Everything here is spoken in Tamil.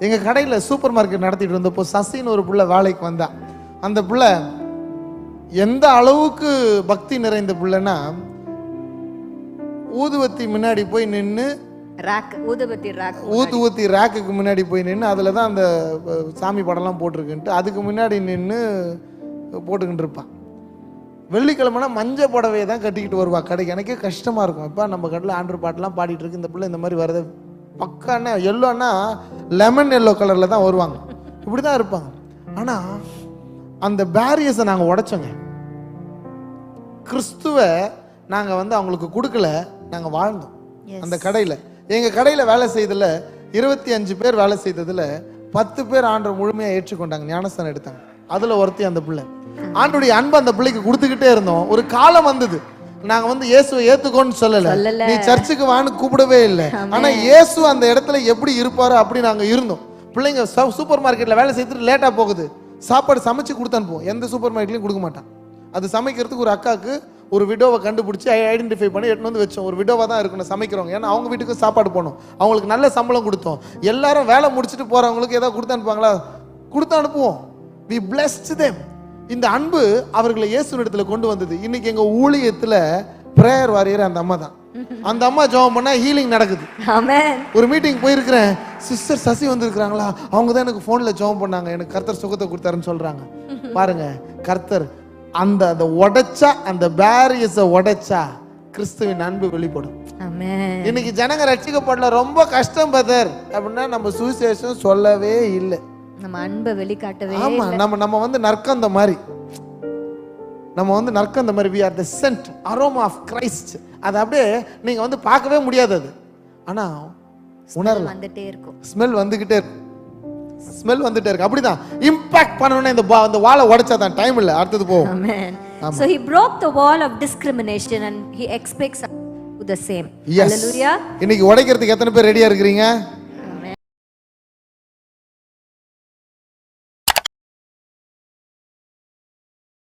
எங்கள் கடையில் சூப்பர் மார்க்கெட் நடத்திட்டு இருந்தப்போ சசின்னு ஒரு பிள்ளை வேலைக்கு வந்தா. அந்த பிள்ளை எந்த அளவுக்கு பக்தி நிறைந்த பிள்ளைன்னா ஊதுவத்தி முன்னாடி போய் நின்று ராக் ஊதுபத்தி ராக் ஊதுவத்தி ரேக்குக்கு முன்னாடி போய் நின்று அதில் தான் அந்த சாமி படம்லாம் போட்டிருக்குன்ட்டு அதுக்கு முன்னாடி நின்று போட்டுக்கிட்டு இருப்பான் வெள்ளிக்கிழமைனா மஞ்சள் புடவையை தான் கட்டிக்கிட்டு வருவா கடைக்கு. எனக்கே கஷ்டமாக இருக்கும். இப்போ நம்ம கடையில் ஆண்ட்ரு பாட்டெலாம் பாடிட்டு இருக்கு இந்த பிள்ளை இந்த மாதிரி வருது பக்கான எல்லோன்னா லெமன் எல்லோ கலரில் தான் வருவாங்க. இப்படி தான் இருப்பாங்க. ஆனால் அந்த பேரியஸை நாங்கள் உடைச்சோங்க. கிறிஸ்துவை நாங்கள் வந்து அவங்களுக்கு கொடுக்கல நாங்கள் வாழ்ந்தோம். அந்த கடையில். எங்கள் கடையில் வேலை செய்ததில் இருபத்தி அஞ்சு பேர் வேலை செய்ததில் பத்து பேர் ஆண்டை முழுமையாக ஏற்றுக்கொண்டாங்க ஞானஸ்தானம் எடுத்தாங்க. அதில் ஒருத்தி அந்த பிள்ளை. ஆண்டுடைய அன்பு அந்த பிள்ளைக்கு கொடுத்துக்கிட்டே இருந்தோம். ஒரு காலம் வந்தது. நாங்க வந்து இயேசுவை ஏத்துக்கோன்னு சொல்லல. நீ சர்ச்சுக்கு வான்னு கூப்பிடவே இல்லை. ஆனா இயேசு அந்த இடத்துல எப்படி இருப்பாரோ அப்படி நாங்க இருந்தோம். பிள்ளைங்க சூப்பர் மார்க்கெட்ல வேலை செய்துட்டு லேட்டா போகுது. சாப்பாடு சமைச்சு கொடுத்து அனுப்புவோம். எந்த சூப்பர் மார்க்கெட்லயும் கொடுக்க மாட்டான். அது சமைக்கிறதுக்கு ஒரு அக்காவுக்கு ஒரு விடோவை கண்டுபிடிச்சி ஐடென்டிஃபை பண்ணி எடுத்துன்னு வந்து வச்சோம். ஒரு விடோவா தான் இருக்கணும் சமைக்கிறவங்க. ஏன்னா அவங்க வீட்டுக்கு சாப்பாடு போகணும் அவங்களுக்கு நல்ல சம்பளம் கொடுத்தோம். எல்லாரும் வேலை முடிச்சுட்டு போறவங்களுக்கு ஏதாவது கொடுத்து அனுப்புவாங்களா? கொடுத்து அனுப்புவோம். We blessed them. இந்த அன்பு அவர்களை இயேசுனிடத்துல கொண்டு வந்தது. இன்னைக்கு எங்க ஊழியத்துல பிரேயர் வாரியர் அந்த அம்மா தான். அந்த அம்மா ஜெபம் பண்ணா ஹீலிங் நடக்குது. ஒரு மீட்டிங் போயிருக்கிறேன். சிஸ்டர் சசி வந்திருக்கிறாங்களா? அவங்க தான் எனக்கு ஃபோனில் ஜெபம் பண்ணாங்க. எனக்கு கர்த்தர் சுகத்தை கொடுத்தாருன்னு சொல்றாங்க. பாருங்க கர்த்தர் அந்த அந்த உடைச்சா அந்த பேரியஸை உடைச்சா கிறிஸ்துவின் அன்பு வெளிப்படும். இன்னைக்கு ஜனங்க ரட்சிக்கப்படல ரொம்ப கஷ்டம் பதர் அப்படின்னா நம்ம சுவிசேஷம் சொல்லவே இல்லை. நம்ம அன்பை வெளிக்காட்டவே ஆமா நம்ம நம்ம வந்து நற்கந்த மாதிரி. நம்ம வந்து நற்கந்த மாதிரி we are the scent aroma of Christ அது அப்படியே நீங்க வந்து பார்க்கவே முடியாது அது. ஆனா உணரலாம். வந்துட்டே இருக்கும். ஸ்மெல் வந்துகிட்டே இருக்கு ஸ்மெல் வந்துட்டே இருக்கு அப்படிதான். இம்பாக்ட் பண்ணணும்னா இந்த இந்த வாழை உடைச்சா தான் டைம் இல்லை. அடுத்தது போகும் Amen. So he broke the wall of discrimination and he expects the same. Hallelujah. இன்னைக்கு உடைக்கிறதுக்கு எத்தனை பேர் ரெடியா இருக்கிறீங்க?